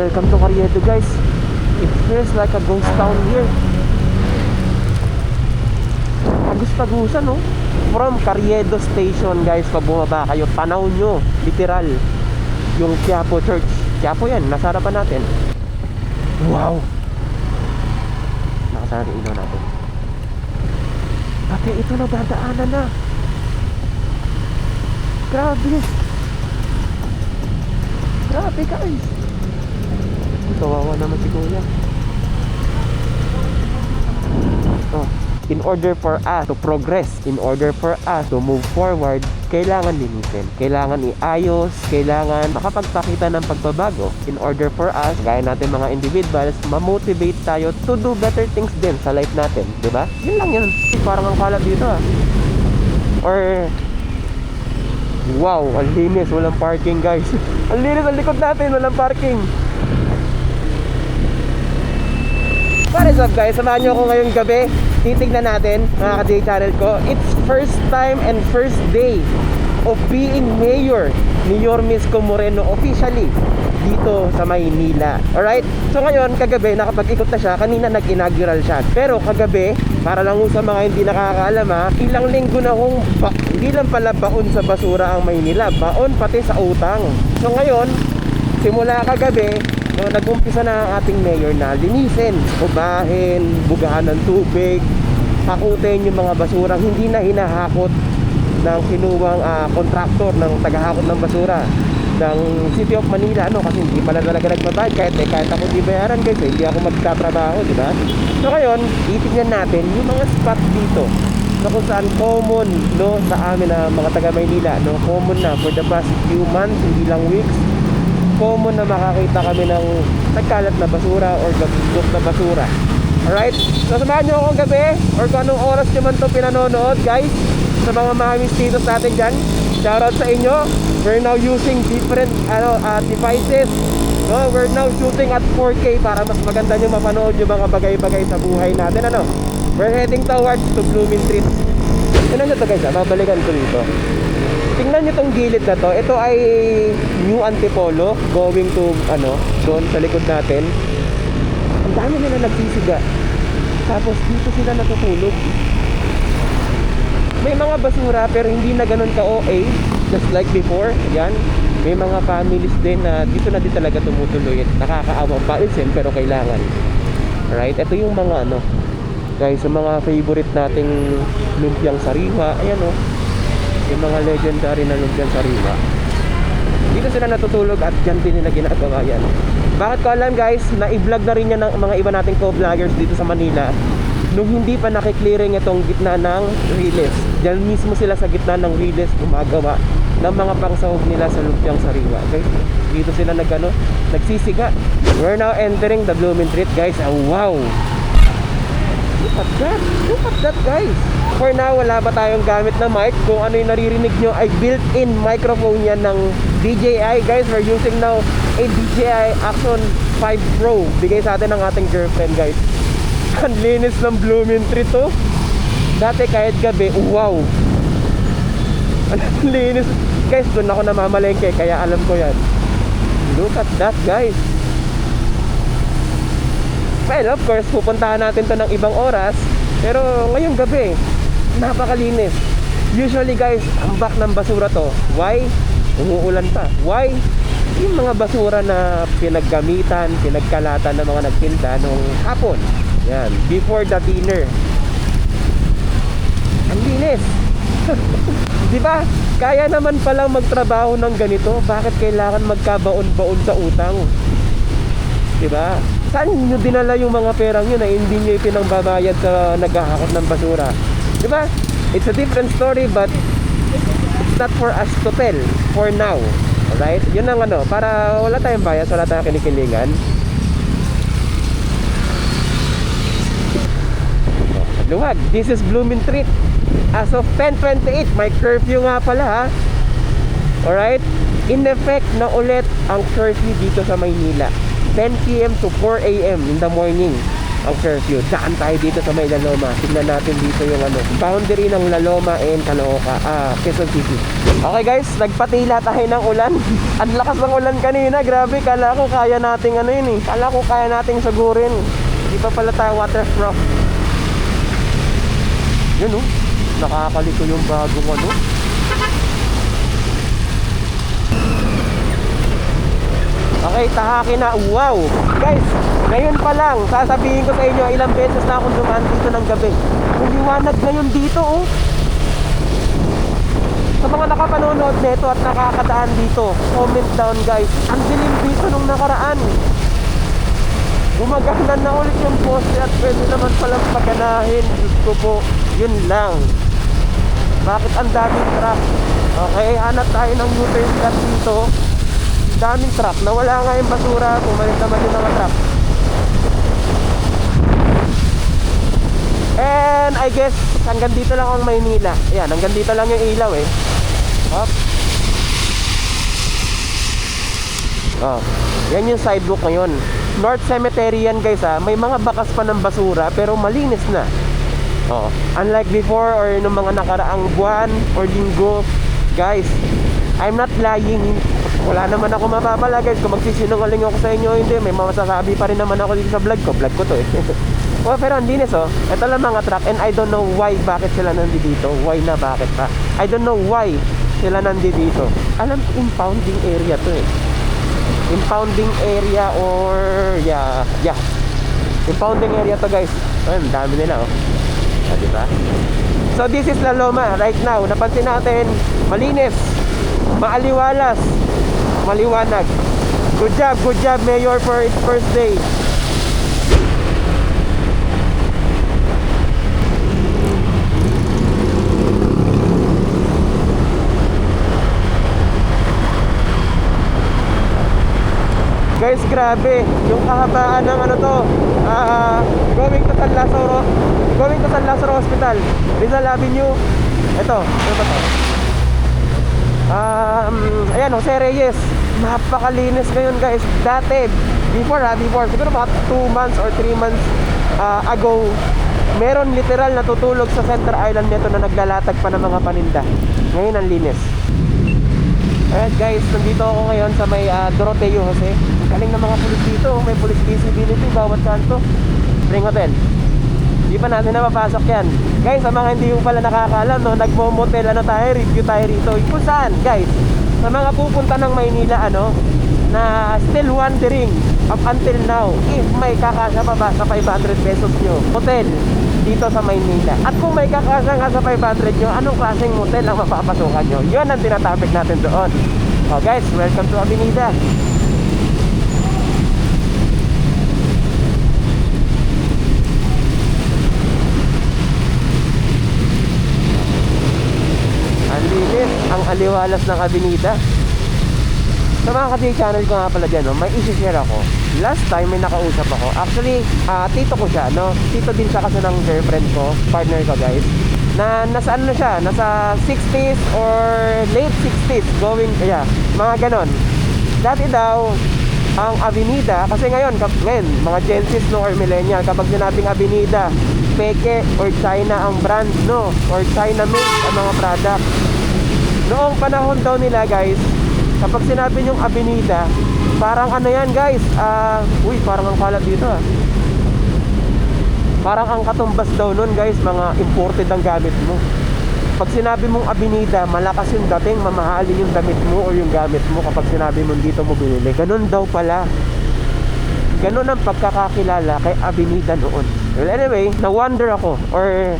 Welcome to Carriedo guys. It feels like a ghost town here. Agus-tagusan no? From Carriedo Station guys, pag kayo, tanaw nyo, literal, yung Quiapo Church. Quiapo yan, nasa harapan natin. Wow! Nakasara yung ilaw natin. Ate, ito na dadaanan na. Grabe. Grabe guys. Kawawa naman si Kuya. Oh, in order for us to progress, in order for us to move forward, kailangan linisin. Kailangan iayos, kailangan makapagpakita ng pagbabago. In order for us, gaya natin mga individuals, ma-motivate tayo to do better things din sa life natin. ba? Yun lang yun. Parang ang kalat dito ah. Or Wow, ang linis, walang parking guys. ang linis ang likod natin, walang parking. What is up guys? Samahan nyo ako ngayong gabi. Titignan natin, mga ka channel ko. It's first time and first day of being mayor ni Yormis Moreno officially dito sa Maynila. Alright? So ngayon, kagabi, nakapag-ikot na siya. Kanina nag-inaugural siya. Pero kagabi, para lang sa mga hindi nakakaalam ha, ilang linggo na kong ba- hindi lang pala baon sa basura ang Maynila. Baon pati sa utang. So ngayon, simula kagabi, no, nag-umpisa na ang ating mayor na linisin, ubahin, bugahan ng tubig, hakutin yung mga basurang hindi na hinahakot ng kinuwang ah, kontraktor ng tagahakot ng basura ng City of Manila. Ano kasi hindi pala talaga nagbabayad kahit eh, kahit ako di bayaran guys eh, hindi ako magtatrabaho di ba? So ngayon titignan natin yung mga spot dito na kung saan common no sa amin na mga taga Maynila no common na for the past few months hindi lang weeks common na makakita kami ng nagkalat na basura or gabugok na basura. Alright? So samahan nyo akong gabi? Or kung oras nyo man ito pinanonood guys? Sa mga mamis titos natin dyan shoutout sa inyo. We're now using different ano, uh, devices. No? we're now shooting at 4K para mas maganda nyo mapanood yung mga bagay-bagay sa buhay natin. Ano? We're heading towards to Blooming Trees. Yun nyo to guys? Ah, babalikan ko dito tingnan nyo tong gilid na to. Ito ay New Antipolo going to ano doon sa likod natin. Ang dami nila nagsisiga. Tapos dito sila natutulog. May mga basura pero hindi na ganun ka OA just like before. Yan. May mga families din na dito na din talaga tumutuloy. Nakakaawang paalisin pero kailangan. Right? Ito yung mga ano guys yung mga favorite nating lumpiang sariwa. Ayan oh yung mga legendary na lumpiang sariwa dito sila natutulog at dyan din nila ginagawa yan. Bakit ko alam guys na i-vlog na rin yan ng mga iba nating co-vloggers dito sa Manila nung hindi pa nakiklearing itong gitna ng riles dyan mismo sila sa gitna ng riles gumagawa ng mga pangsahog nila sa lumpiang sariwa okay? dito sila nag, ano, nagsisiga. We're now entering the Blooming Treat guys. Oh, wow look at that. Look at that guys. For now wala pa tayong gamit na mic? Kung ano yung naririnig nyo ay built-in microphone yan ng DJI guys we're using now a DJI Action 5 Pro. Bigay sa atin ng ating girlfriend guys. Ang linis ng Blooming Tree to. Dati kahit gabi wow. Ang linis. Guys doon ako namamalengke kaya alam ko yan. Look at that guys well of course pupuntahan natin to ng ibang oras. Pero ngayong gabi napakalinis. Usually guys ang back ng basura to. Why? Umuulan pa. Why? Yung mga basura na pinaggamitan pinagkalatan ng mga nagtinda nung hapon. Yan before the dinner. Ang linis. Di ba? Kaya naman palang magtrabaho ng ganito. Bakit kailangan magkabaon-baon sa utang? Di ba saan nyo dinala yung mga perang yun na hindi nyo ipinangbabayad sa naghahakot ng basura? Di ba? It's a different story but it's not for us to tell for now. Alright? Yun ang ano para wala tayong bias wala tayong kinikilingan. Luwag this is Blooming Treat. As of 10.28 may curfew nga pala ha? Alright? In effect na ulit ang curfew dito sa Maynila 10pm to 4am in the morning ang curfew. Daan tayo dito sa may Laloma. Tignan natin dito yung ano, boundary ng Laloma and Caloocan, ah, Quezon City. Okay guys, nagpatila tayo ng ulan. ang lakas ng ulan kanina, grabe. Kala ko kaya nating ano yun eh. Kala ko kaya nating sagurin. Di pa pala tayo waterproof. Yun oh, nakakalito yung bagong ano. Okay, tahaki na. Wow! Guys, ngayon pa lang, sasabihin ko sa inyo, ilang beses na akong dumaan dito ng gabi. Ang liwanag ngayon dito, oh. Sa mga nakapanonood nito at nakakadaan dito, comment down guys. Ang dilim dito nung nakaraan. Gumaganda na ulit yung poste at pwede naman palang paganahin. Diyos ko po, yun lang. Bakit ang daming truck? Okay, hanap tayo ng U-turn dito. Daming truck. Nawala nga yung basura. Pumalit naman yung mga truck. And I guess hanggang dito lang ang Maynila. Ayan, hanggang dito lang yung ilaw eh. Hop. Oh, yan yung sidewalk ngayon. North Cemetery yan guys ha. May mga bakas pa ng basura pero malinis na. Oh, unlike before or nung mga nakaraang buwan or linggo, guys, I'm not lying. Wala naman ako mapapala guys. Kung magsisinungaling ako sa inyo, hindi. May masasabi pa rin naman ako dito sa vlog ko. Vlog ko to eh. oh, pero ang linis oh. Ito lang mga truck and I don't know why bakit sila nandito. Why na bakit pa. I don't know why sila nandito. Alam, impounding area to eh. Impounding area or yeah, yeah. Impounding area to guys. Ayun, dami nila oh. Ah, di ba? So this is La Loma right now. Napansin natin, malinis, maaliwalas, maliwanag. Good job, good job Mayor for its first day. Guys, grabe. Yung kahabaan ng ano to, ah, going to San Lazaro, going to San Lazaro Hospital, Rizal Avenue. Ito, ba to? Um, ayan, Jose Reyes. Napakalinis ngayon guys. Dati, before ha, before, siguro mga 2 months or 3 months ah, ago, meron literal na tutulog sa Center Island nito na naglalatag pa ng mga paninda. Ngayon ang linis. Alright guys, nandito ako ngayon sa may ah, Doroteo Jose. Galing ng mga pulis dito, may police visibility bawat kanto. Spring Hotel. Di pa natin napapasok yan. Guys, sa mga hindi mo pala nakakaalam, no, nagmo-motel ano tayo, review tayo rito. Kung saan, guys? Sa mga pupunta ng Maynila, ano, na still wondering up until now if may kakasya pa ba sa 500 pesos nyo hotel dito sa Maynila. At kung may kakasya nga sa 500 nyo, anong klaseng motel ang mapapasukan nyo? Yun ang tinatopic natin doon. Oh guys, welcome to Avenida. Ang linis, ang aliwalas ng Avenida. Sa mga ka channel ko nga pala dyan, no, may isi-share ako. Last time may nakausap ako. Actually, ah, tito ko siya, no? Tito din siya kasi ng girlfriend ko, partner ko guys. Na nasa ano siya, nasa 60s or late 60s, going, yeah, mga ganon. Dati daw, ang Avenida, kasi ngayon, ngayon, mga Gen Zs no, or Millennial, kapag sinabing Avenida, peke or China ang brand, no? Or China made ang mga product. Noong panahon daw nila guys, kapag sinabi nyong Avenida, parang ano yan guys, ah, uy, parang ang kalat dito ah. Parang ang katumbas daw nun guys, mga imported ang gamit mo. Pag sinabi mong Avenida, malakas yung dating, mamahalin yung damit mo or yung gamit mo kapag sinabi mong dito mo binili. Ganun daw pala. Ganun ang pagkakakilala kay Avenida noon. Well, anyway, na-wonder ako or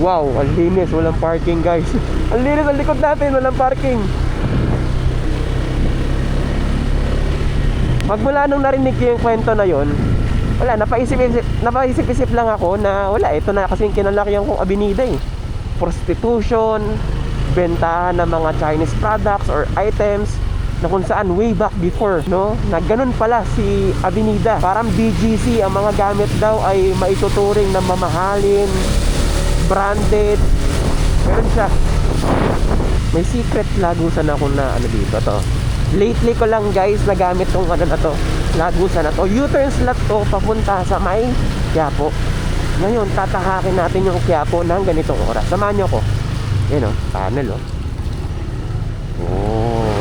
Wow, ang linis, walang parking guys. ang linis ang likod natin, walang parking. Magmula nung narinig ko yung kwento na yon, wala, napaisip-isip, napaisip-isip lang ako na wala, ito na kasi yung kinalakihan kong abinida eh. Prostitution, bentahan ng mga Chinese products or items na kung saan way back before, no? Na ganun pala si Avenida. Parang BGC, ang mga gamit daw ay maituturing na mamahalin, branded. Meron siya. May secret lagusan ako na ano dito to. Lately ko lang guys nagamit tong ano na to. lagusan na to. U-turn slot to papunta sa may Quiapo. Ngayon, tatahakin natin yung Quiapo ng ganitong oras. Samahan nyo ko. Yan o, tunnel o. Oh.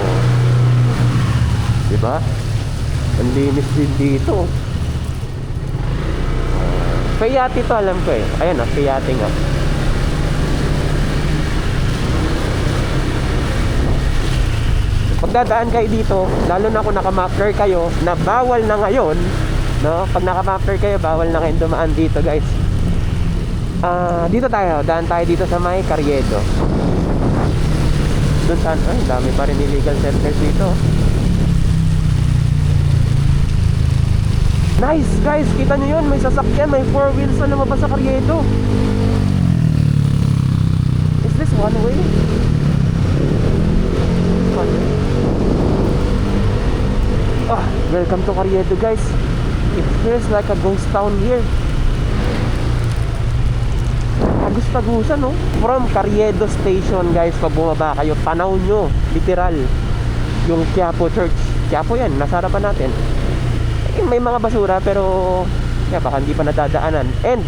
Diba? Ang linis din dito. Kayati to alam ko eh. Ayan o, kayati nga. Pagdadaan kayo dito, lalo na kung nakamapper kayo na bawal na ngayon, no? Pag nakamapper kayo, bawal na kayong dumaan dito, guys. Ah, dito tayo, daan tayo dito sa may Carriedo. Doon saan, ay, dami pa rin illegal settlers dito. Nice, guys, kita nyo yun, may sasakyan, may four wheels na lumabas sa Carriedo. Is this one way? One. Ah, welcome to Carriedo guys. It feels like a ghost town here. Agus-tagusan no? From Carriedo Station guys, pag bumaba kayo, tanaw nyo, literal, yung Quiapo Church. Quiapo yan, nasa harapan natin. Eh, may mga basura pero kaya baka hindi pa nadadaanan. And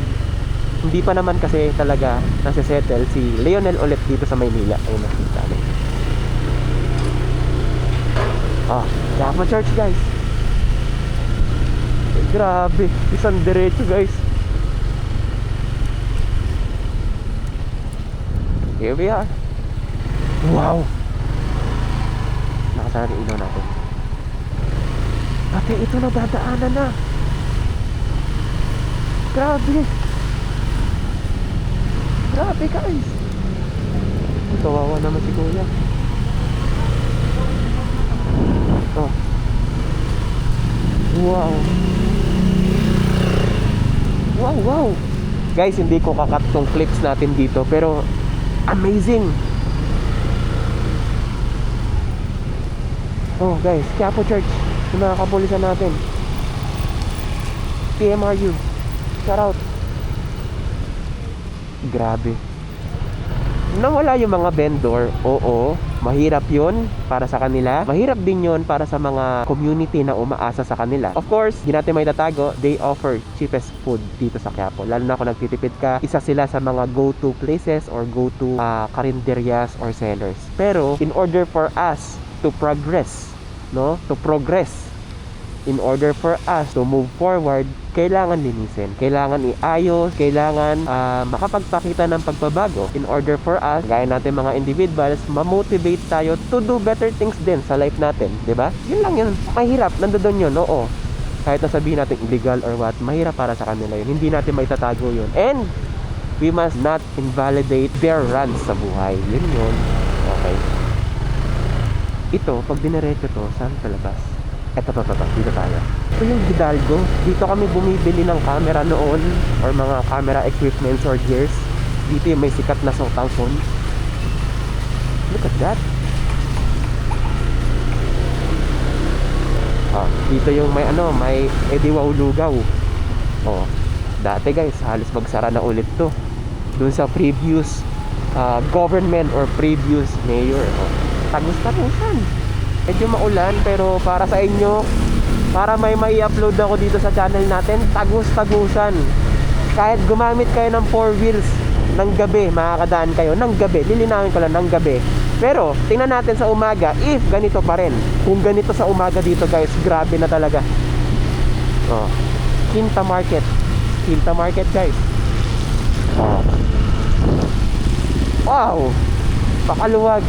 hindi pa naman kasi talaga nasa-settle si Lionel ulit dito sa Maynila. Ayun nakita natin. Ah, Quiapo Church guys. Eh, grabe, isang diretso guys. Here we are. Wow! Nakasara yung ilaw natin. Ate, ito na dadaanan na. Grabe. Grabe guys. Kawawa naman si kuya. Oh. Wow. Wow, wow. Guys, hindi ko kakat tong clips natin dito pero amazing. Oh, guys, Quiapo Church. Yung mga kapulisan natin. PMRU. Shout out. Grabe. Nawala yung mga vendor, oo, mahirap yun para sa kanila. Mahirap din yun para sa mga community na umaasa sa kanila. Of course, di natin may tatago, they offer cheapest food dito sa Quiapo. Lalo na kung nagtitipid ka, isa sila sa mga go-to places or go-to uh, karinderias or sellers. Pero, in order for us to progress, no? To progress, in order for us to move forward, kailangan linisin, kailangan iayos, kailangan ah, makapagpakita ng pagbabago in order for us, gaya natin mga individuals, ma-motivate tayo to do better things din sa life natin, 'di ba? Yun lang yun. Mahirap, nandoon yun, oo. Kahit na sabihin natin illegal or what, mahirap para sa kanila yun. Hindi natin maitatago yun. And we must not invalidate their runs sa buhay. Yun yun. Okay. Ito, pag diniretso to, saan palabas? Eto, to, to, to, dito tayo. Ito yung Hidalgo. Dito kami bumibili ng camera noon or mga camera equipments or gears. Dito yung may sikat na sotang phone. Look at that. Ah, dito yung may ano, may Ediwaw Lugaw. Oh, dati guys, halos magsara na ulit to. Doon sa previous ah, government or previous mayor. Oh, tagus-tagusan. Medyo maulan pero para sa inyo, para may mai upload ako dito sa channel natin, tagus-tagusan. Kahit gumamit kayo ng four wheels ng gabi, makakadaan kayo ng gabi, lilinawin ko lang ng gabi. Pero, tingnan natin sa umaga, if ganito pa rin. Kung ganito sa umaga dito guys, grabe na talaga. Oh. Quinta Market. Quinta Market guys. Wow! Pakaluwag.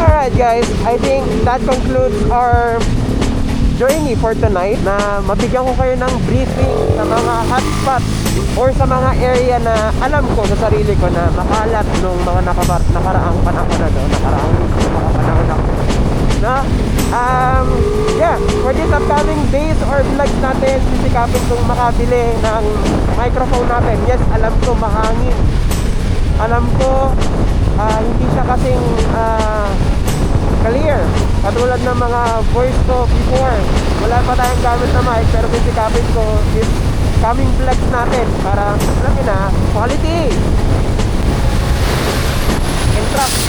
Alright guys, I think that concludes our journey for tonight na mabigyan ko kayo ng briefing sa mga hotspots or sa mga area na alam ko sa sarili ko na makalat nung mga nakabar nakaraang panahon na no, nakaraang mga panahon na na um yeah for this upcoming days or vlogs natin sisikapin kong makabili ng microphone natin. Yes alam ko mahangin. Alam ko ah, hindi siya kasing ah, clear. Katulad ng mga voice ko before wala pa tayong gamit na mic pero sisikapin ko this coming vlogs natin para alam na quality. And trust.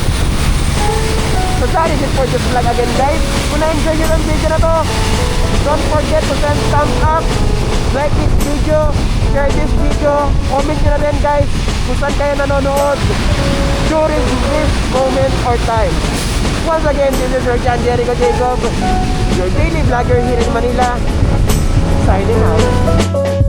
So that is for this vlog again guys. Kung na-enjoy nyo ng video na to, don't forget to send thumbs up, like this video, share this video, comment nyo na rin guys kung saan kayo nanonood during this moment or time. Once again, this is your John Jericho Jacob, your daily vlogger here in Manila, signing out.